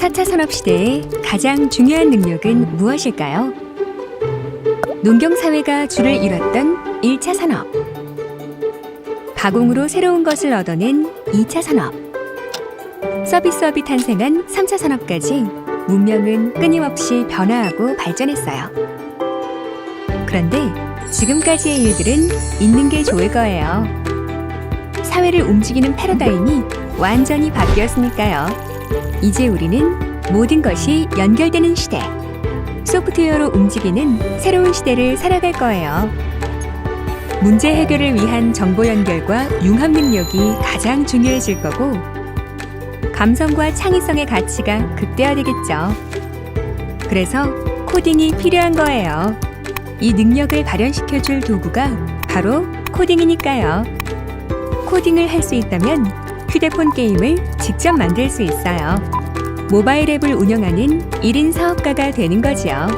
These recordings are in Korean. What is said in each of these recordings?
4차 산업시대의 가장 중요한 능력은 무엇일까요? 농경사회가 줄을 이뤘던 1차 산업. 가공으로 새로운 것을 얻어낸 2차 산업. 서비스업이 탄생한 3차 산업까지 문명은 끊임없이 변화하고 발전했어요. 그런데 지금까지의 일들은 있는 게 좋을 거예요. 사회를 움직이는 패러다임이 완전히 바뀌었으니까요. 이제 우리는 모든 것이 연결되는 시대, 소프트웨어로 움직이는 새로운 시대를 살아갈 거예요. 문제 해결을 위한 정보 연결과 융합 능력이 가장 중요해질 거고, 감성과 창의성의 가치가 극대화되겠죠. 그래서 코딩이 필요한 거예요. 이 능력을 발현시켜줄 도구가 바로 코딩이니까요. 코딩을 할 수 있다면 휴대폰 게임을 직접 만들 수 있어요. 모바일 앱을 운영하는 1인 사업가가 되는 거지요.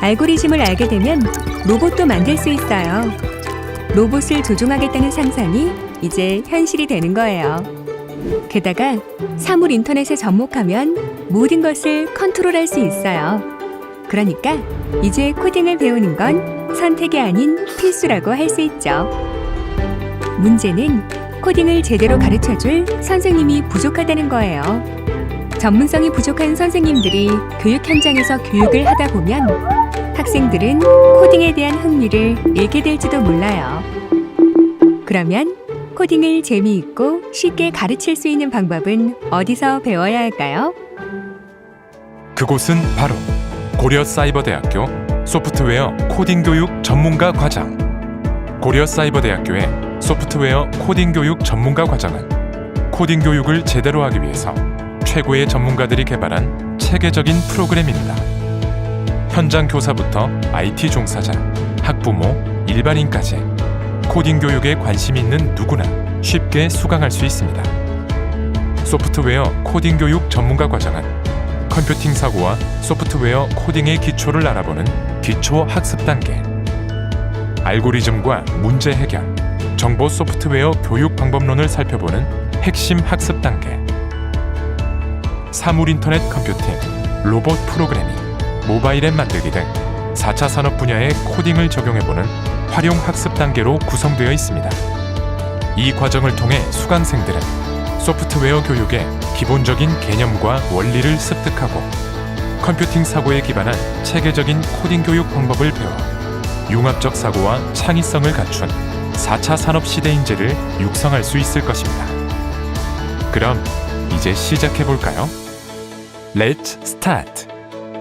알고리즘을 알게 되면 로봇도 만들 수 있어요. 로봇을 조종하겠다는 상상이 이제 현실이 되는 거예요. 게다가 사물 인터넷에 접목하면 모든 것을 컨트롤할 수 있어요. 그러니까 이제 코딩을 배우는 건 선택이 아닌 필수라고 할 수 있죠. 문제는 코딩을 제대로 가르쳐 줄 선생님이 부족하다는 거예요. 전문성이 부족한 선생님들이 교육 현장에서 교육을 하다 보면 학생들은 코딩에 대한 흥미를 잃게 될지도 몰라요. 그러면 코딩을 재미있고 쉽게 가르칠 수 있는 방법은 어디서 배워야 할까요? 그곳은 바로 고려사이버대학교 소프트웨어 코딩 교육 전문가 과정. 고려사이버대학교의 소프트웨어 코딩 교육 전문가 과정은 코딩 교육을 제대로 하기 위해서 최고의 전문가들이 개발한 체계적인 프로그램입니다. 현장 교사부터 IT 종사자, 학부모, 일반인까지 코딩 교육에 관심 있는 누구나 쉽게 수강할 수 있습니다. 소프트웨어 코딩 교육 전문가 과정은 컴퓨팅 사고와 소프트웨어 코딩의 기초를 알아보는 기초 학습 단계, 알고리즘과 문제 해결, 정보 소프트웨어 교육 방법론을 살펴보는 핵심 학습 단계, 사물 인터넷 컴퓨팅, 로봇 프로그래밍, 모바일 앱 만들기 등 4차 산업 분야의 코딩을 적용해보는 활용 학습 단계로 구성되어 있습니다. 이 과정을 통해 수강생들은 소프트웨어 교육의 기본적인 개념과 원리를 습득하고 컴퓨팅 사고에 기반한 체계적인 코딩 교육 방법을 배워 융합적 사고와 창의성을 갖춘 4차 산업 시대 인재를 육성할 수 있을 것입니다. 그럼 이제 시작해 볼까요? Let's start.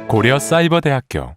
고려 사이버대학교